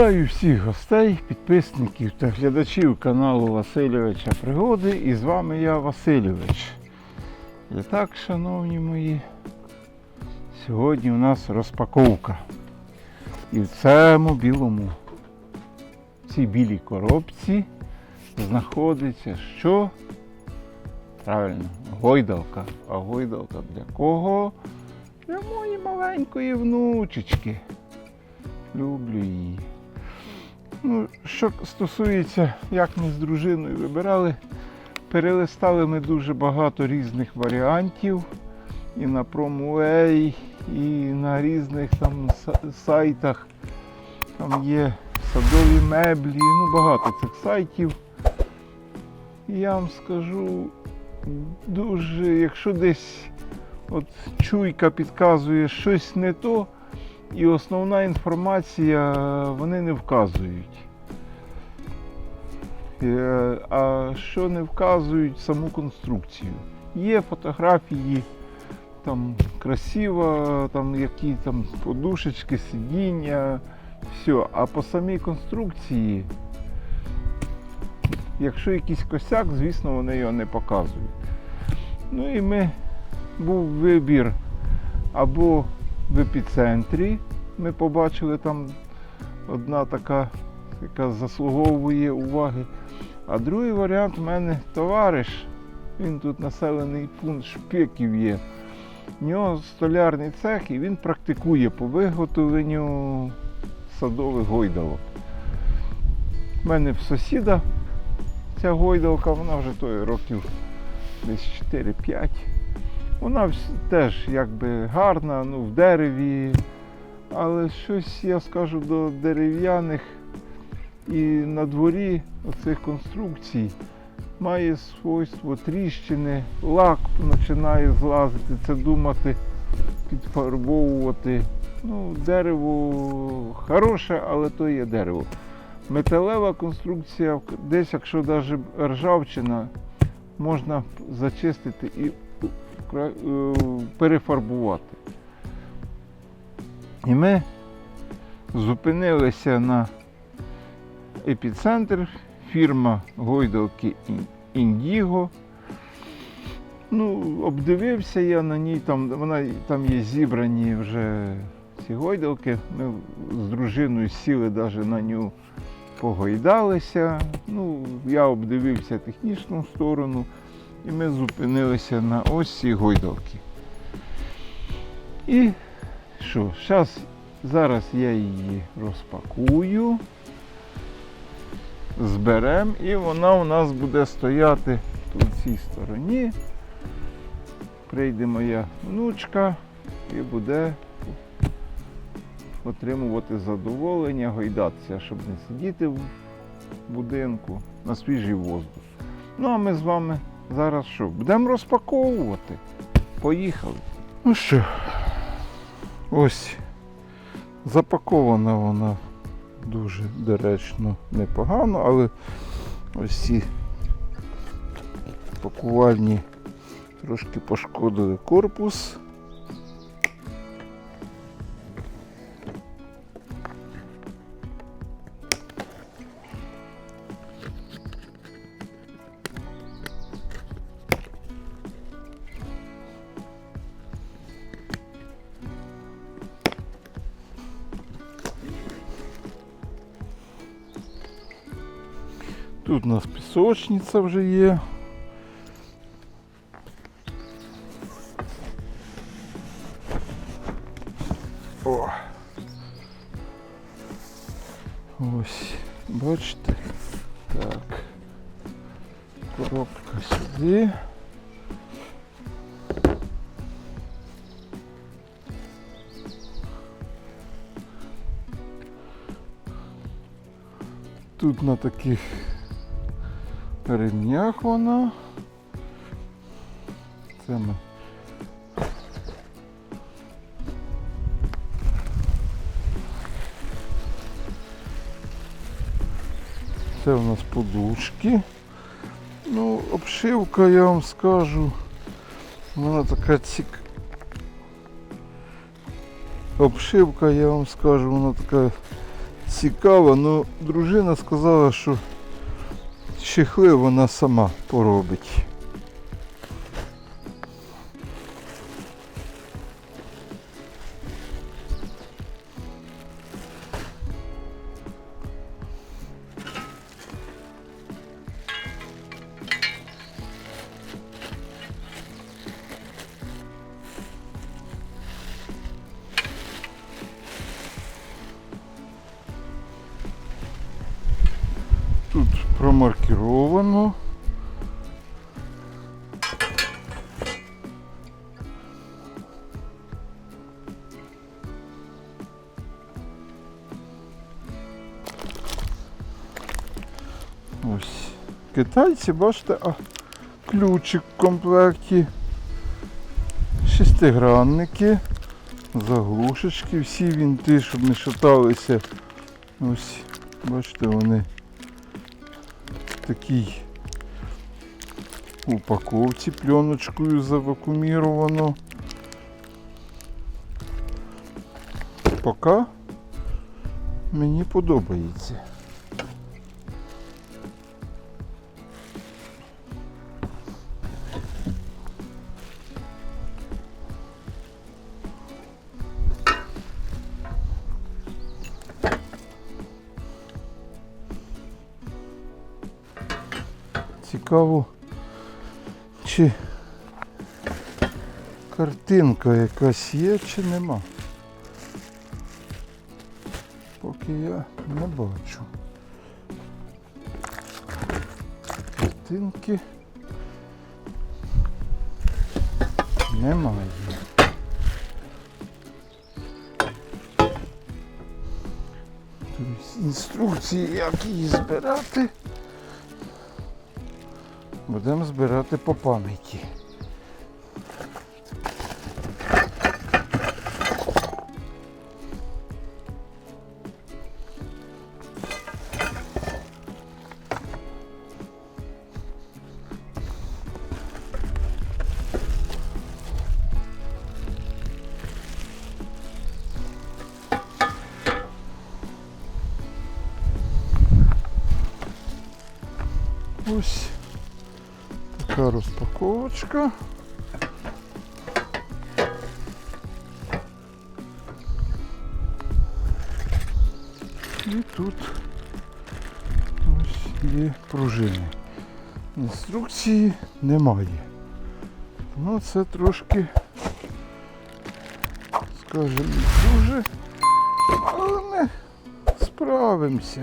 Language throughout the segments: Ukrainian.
Вітаю всіх гостей, підписників та глядачів каналу Васильовича Пригоди. І з вами я Васильович. І так, шановні мої, сьогодні у нас розпаковка. І в цьому білому, в цій білій коробці знаходиться що? Правильно, гойдалка. А гойдалка для кого? Для моєї маленької внучечки. Люблю її. Ну, що стосується, як ми з дружиною вибирали, перелистали ми дуже багато різних варіантів. І на Promway, і на різних там сайтах. Там є садові меблі, ну багато цих сайтів. Я вам скажу, дуже, якщо десь от чуйка підказує щось не то, і основна інформація вони не вказують. Е, А що не вказують саму конструкцію. Є фотографії, там красиво, там які там подушечки, сидіння, все. А по самій конструкції, якщо якийсь косяк, звісно, вони його не показують. Ну і ми був вибір або в епіцентрі. Ми побачили там одна така, яка заслуговує уваги. А другий варіант в мене товариш. Він тут населений пункт шпеків є. В нього столярний цех і він практикує по виготовленню садових гойдалок. У мене в сусіда ця гойдалка, вона вже той років десь 4-5. Вона теж якби гарна, ну, в дереві, але щось я скажу до дерев'яних і на дворі оцих конструкцій має свойство тріщини, лак починає злазити, це думати, підфарбовувати. Ну, дерево хороше, але то є дерево. Металева конструкція, десь, якщо навіть ржавчина, можна зачистити і перефарбувати. І ми зупинилися на епіцентр, фірма гойдалки Індіго. Ну, обдивився я на ній, там, вона, там є зібрані вже ці гойдалки. Ми з дружиною сіли навіть на нього, погойдалися. Ну, я обдивився технічну сторону. І ми зупинилися на ось цій гойдалки. І що, зараз, зараз я її розпакую, зберемо і вона у нас буде стояти тут в цій стороні. Прийде моя внучка і буде отримувати задоволення, гойдатися, щоб не сидіти в будинку на свіжий воздух. Ну а ми з вами зараз що? Будемо розпаковувати. Поїхали. Ну що, ось запакована вона дуже доречно непогано, але ось ці пакувальні трошки пошкодили корпус. Тут у нас пісочниця вже є. О. Ось, бачите? Так. Коробка сюди. Тут на таких ремнях вона. Це ми. Це у нас подушки. Ну, обшивка, я вам скажу, вона така цік... Обшивка, я вам скажу, вона така цікаво, ну дружина сказала, що чехли вона сама поробить. Ось. Китайці, бачите, а ключик в комплекті. Шестигранники, заглушечки, всі вінти, щоб не шаталися. Ось, бачите, вони в такій упаковці пленочкою завакуміровано. Поки мені подобається. Цікаво, чи картинка якась є, чи нема. Поки я не бачу. Картинки немає. Тобто інструкції, як її збирати. Будемо збирати по пам'яті. Ось така розпаковочка. І тут ось є пружини. Інструкції немає. Ну це трошки, скажімо, дуже, але ми справимося.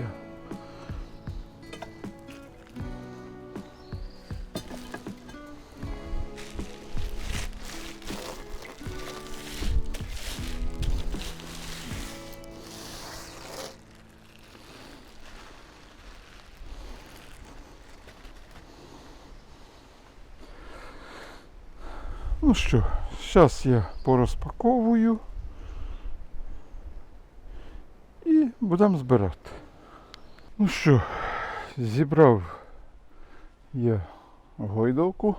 Ну що, зараз я порозпаковую і будемо збирати. Ну що, зібрав я гойдалку.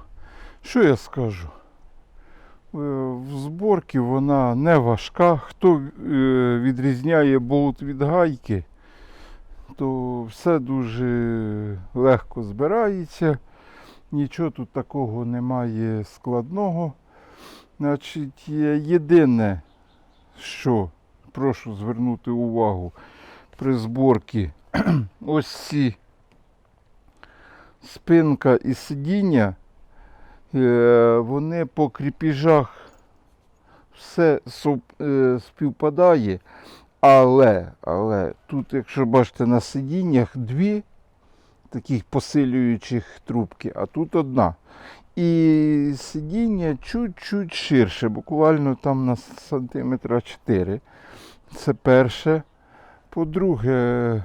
Що я скажу? Е, В зборці вона не важка. Хто е, відрізняє болт від гайки, то все дуже легко збирається. Нічого тут такого немає складного. Значить, єдине, що прошу звернути увагу при зборці ось ці спинка і сидіння, е, вони по кріпіжах все е, співпадає, але, але тут, якщо бачите, на сидіннях дві таких посилюючих трубки, а тут одна. І сидіння чуть-чуть ширше, буквально там на сантиметра 4. Це перше. По-друге,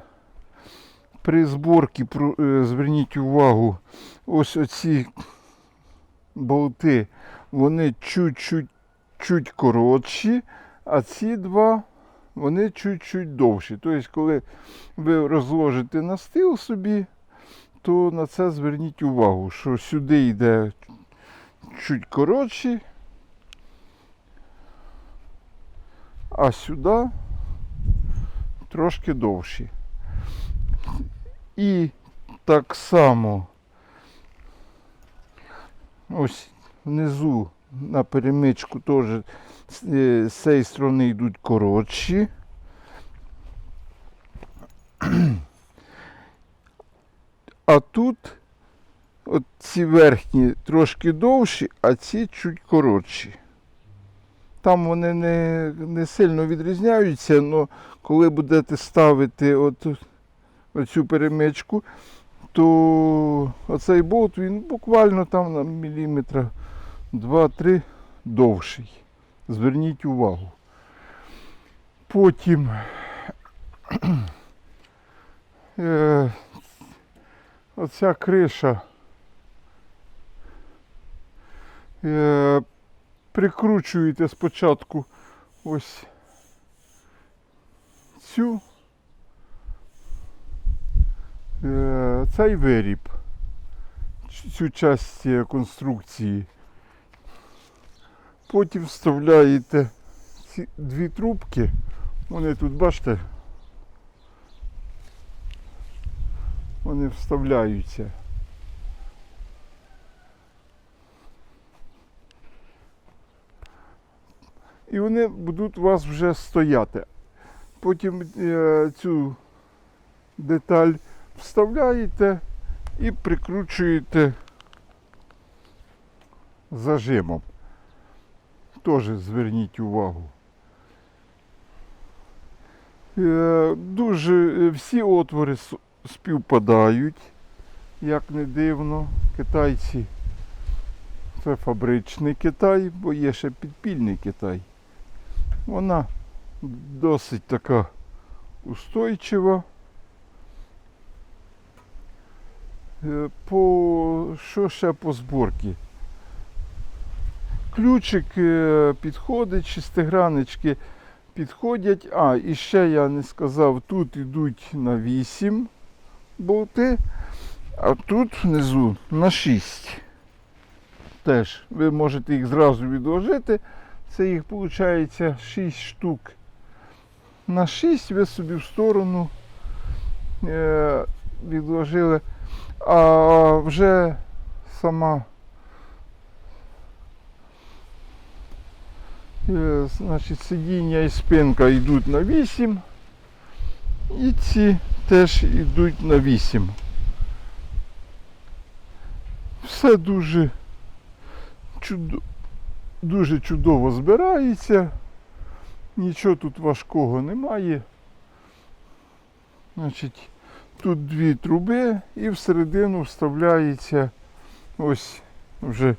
при зборці е, зверніть увагу, ось оці болти, вони чуть-чуть чуть коротші, а ці два вони чуть-чуть довші. Тобто, коли ви розложите на стіл собі, то на це зверніть увагу, що сюди йде чуть коротші, а сюди трошки довші. І так само ось внизу на перемичку теж е, з цієї сторони йдуть коротші. А тут от ці верхні трошки довші, а ці чуть коротші. Там вони не, не сильно відрізняються, але коли будете ставити от, оцю перемичку, то оцей болт він буквально там на міліметра 2-3 довший. Зверніть увагу. Потім е, оця криша е, прикручуєте спочатку ось цю е, цей виріб, цю часть конструкції. Потім вставляєте ці дві трубки. Вони тут, бачите, вони вставляються. І вони будуть у вас вже стояти. Потім е, цю деталь вставляєте і прикручуєте зажимом. Теж зверніть увагу. Е, Дуже е, всі отвори співпадають, як не дивно. Китайці це фабричний Китай, бо є ще підпільний Китай. Вона досить така устойчива. Е, По що ще по зборці? Ключик е, підходить, шестигранички підходять. А, і ще я не сказав, тут йдуть на 8 болти, а тут внизу на 6. Теж ви можете їх зразу відложити. Це їх виходить 6 штук. На 6 ви собі в сторону е, відложили. А вже сама е, значить, сидіння і спинка йдуть на 8. І ці теж йдуть на 8. Все дуже чудо, дуже чудово збирається. Нічого тут важкого немає. Значить, тут дві труби і всередину вставляється ось вже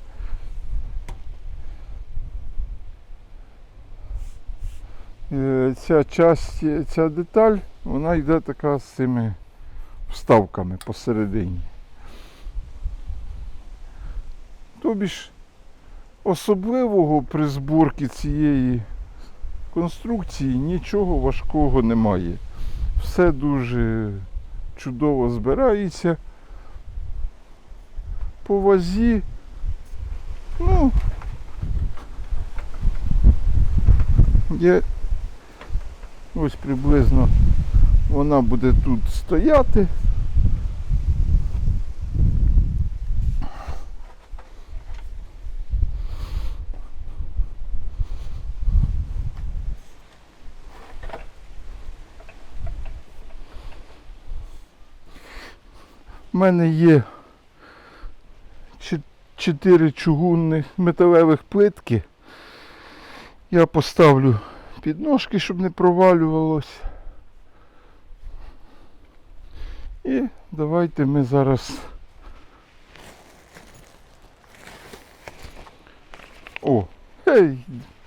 е, ця часть, ця деталь, вона йде така з цими вставками посередині. Тобі ж особливого при зборці цієї конструкції нічого важкого немає. Все дуже чудово збирається. По вазі, ну, є ось приблизно вона буде тут стояти. У мене є чотири чугунних металевих плитки. Я поставлю підножки, щоб не провалювалось. І давайте ми зараз. О, ей,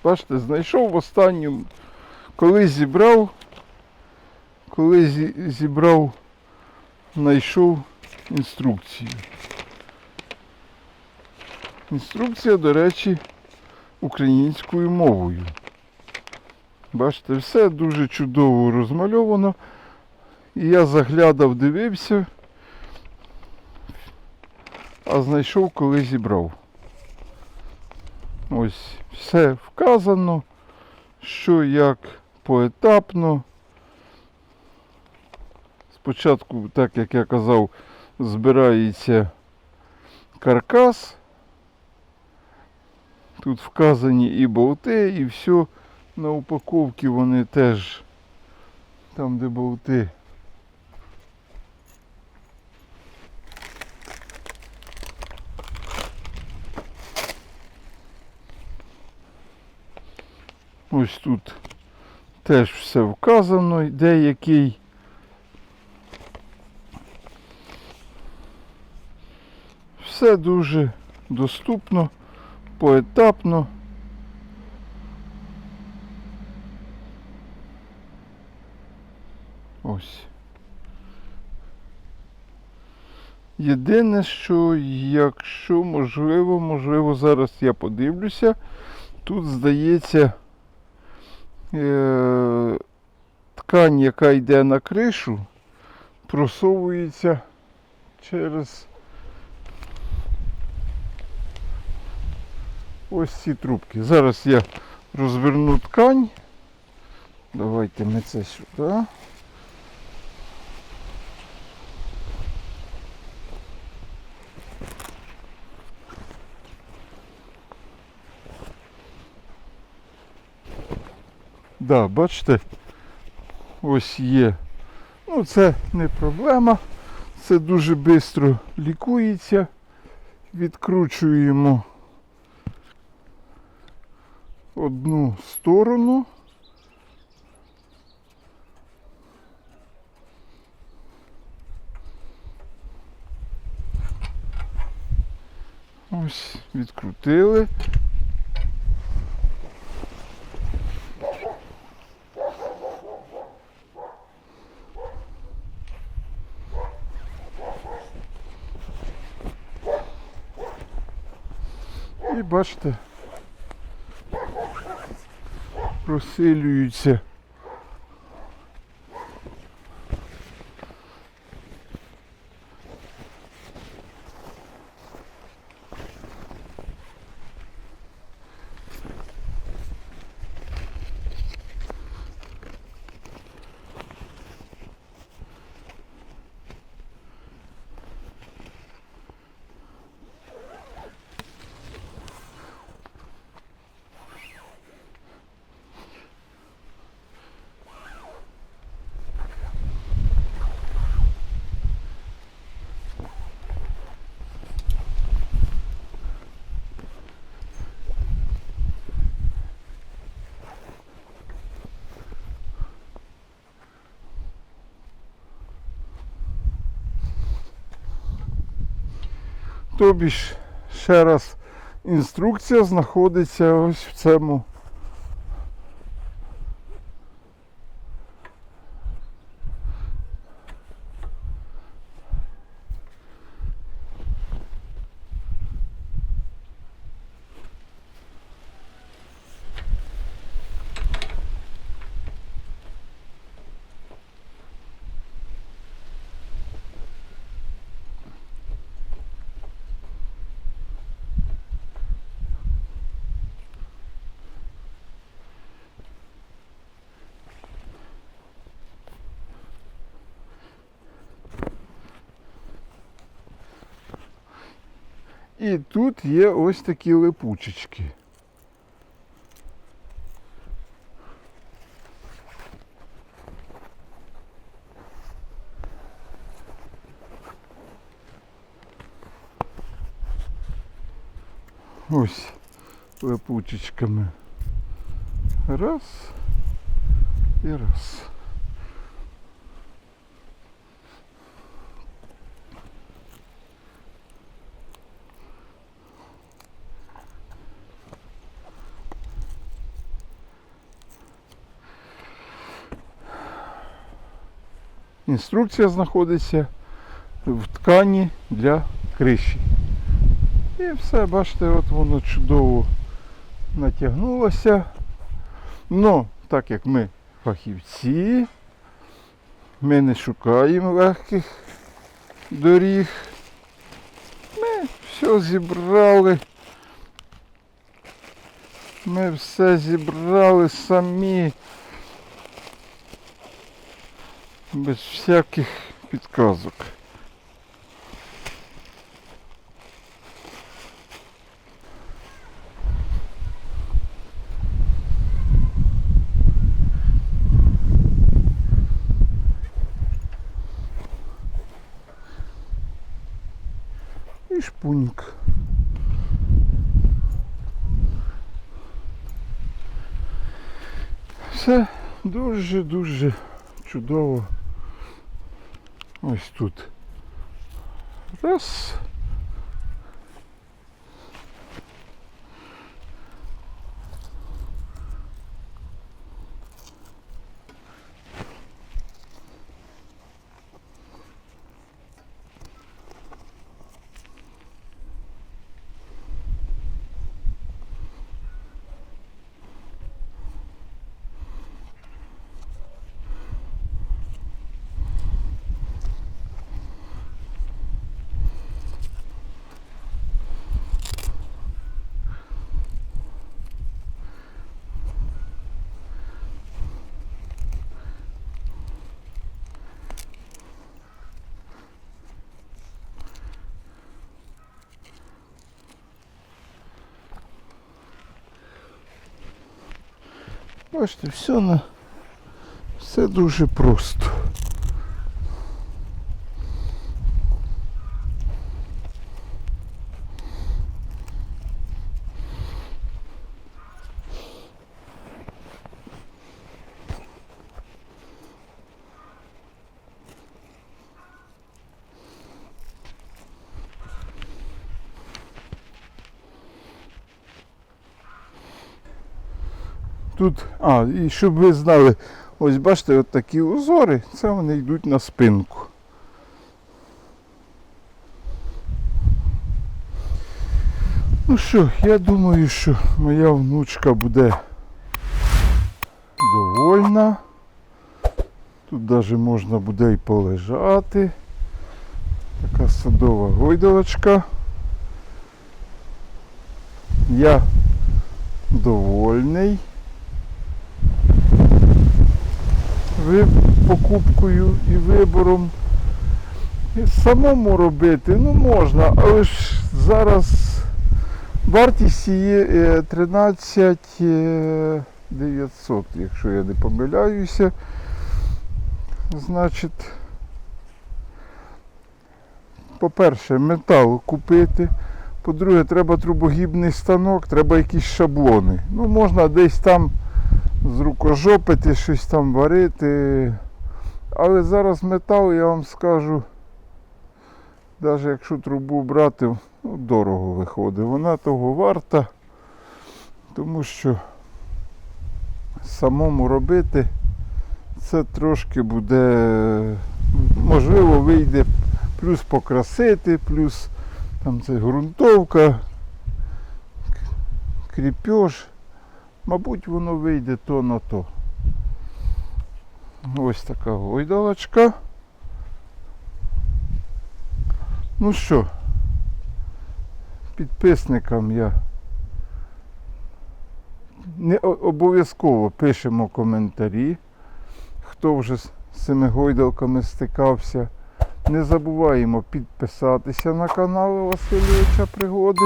бачите, знайшов в останньому, коли зібрав, коли зі- зібрав, знайшов інструкцію. Інструкція, до речі, українською мовою. Бачите, все дуже чудово розмальовано. І я заглядав, дивився, а знайшов, коли зібрав. Ось все вказано, що як поетапно. спочатку, так як я казав, збирається каркас. Тут вказані і болти, і все. На упаковці вони теж там, де болти. Ось тут теж все вказано, де який. Все дуже доступно, поетапно. Ось. Єдине, що якщо можливо, можливо, зараз я подивлюся, тут здається ткань, яка йде на кришу, просовується через ось ці трубки. Зараз я розверну ткань. Давайте ми це сюди. Да, бачите, ось є. Ну, це не проблема. Це дуже швидко лікується. Відкручуємо одну сторону. Ось, відкрутили. І бачите, просилюються. Тобі ще раз інструкція знаходиться ось в цьому. І тут є ось такі липучечки. Ось липучечками. Раз і раз. Інструкція знаходиться в ткані для криші. І все, бачите, от воно чудово натягнулося. Ну, так як ми фахівці, ми не шукаємо легких доріг. Ми все зібрали. Ми все зібрали самі. Без всяких підказок. І шпуньк. Все дуже-дуже чудово. Ось тут. Раз. Бачите, все на все дуже просто. Тут, а, і щоб ви знали, ось бачите, от такі узори, це вони йдуть на спинку. Ну що, я думаю, що моя внучка буде довольна. Тут навіть можна буде і полежати. Така садова гойдалочка. Я довольний. ви покупкою і вибором. І самому робити, ну можна, але ж зараз вартість її е, 13 е, 900, якщо я не помиляюся. Значить, по-перше, метал купити. По-друге, треба трубогібний станок, треба якісь шаблони. Ну, можна десь там зрукожопити, щось там варити. Але зараз метал, я вам скажу, навіть якщо трубу брати, ну, дорого виходить. Вона того варта, тому що самому робити це трошки буде, можливо, вийде плюс покрасити, плюс там це ґрунтовка, кріпеж. Мабуть, воно вийде то на то. Ось така гойдалочка. Ну що, підписникам я не обов'язково пишемо коментарі, хто вже з цими гойдалками стикався. Не забуваємо підписатися на канал Васильовича Пригоди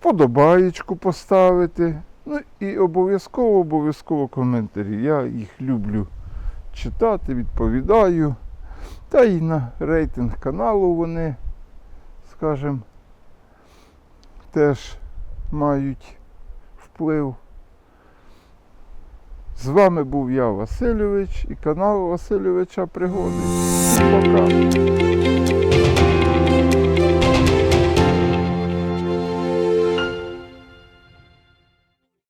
вподобаєчку поставити. Ну і обов'язково, обов'язково коментарі. Я їх люблю читати, відповідаю. Та і на рейтинг каналу вони, скажімо, теж мають вплив. З вами був я, Васильович, і канал Васильовича Пригоди. Пока.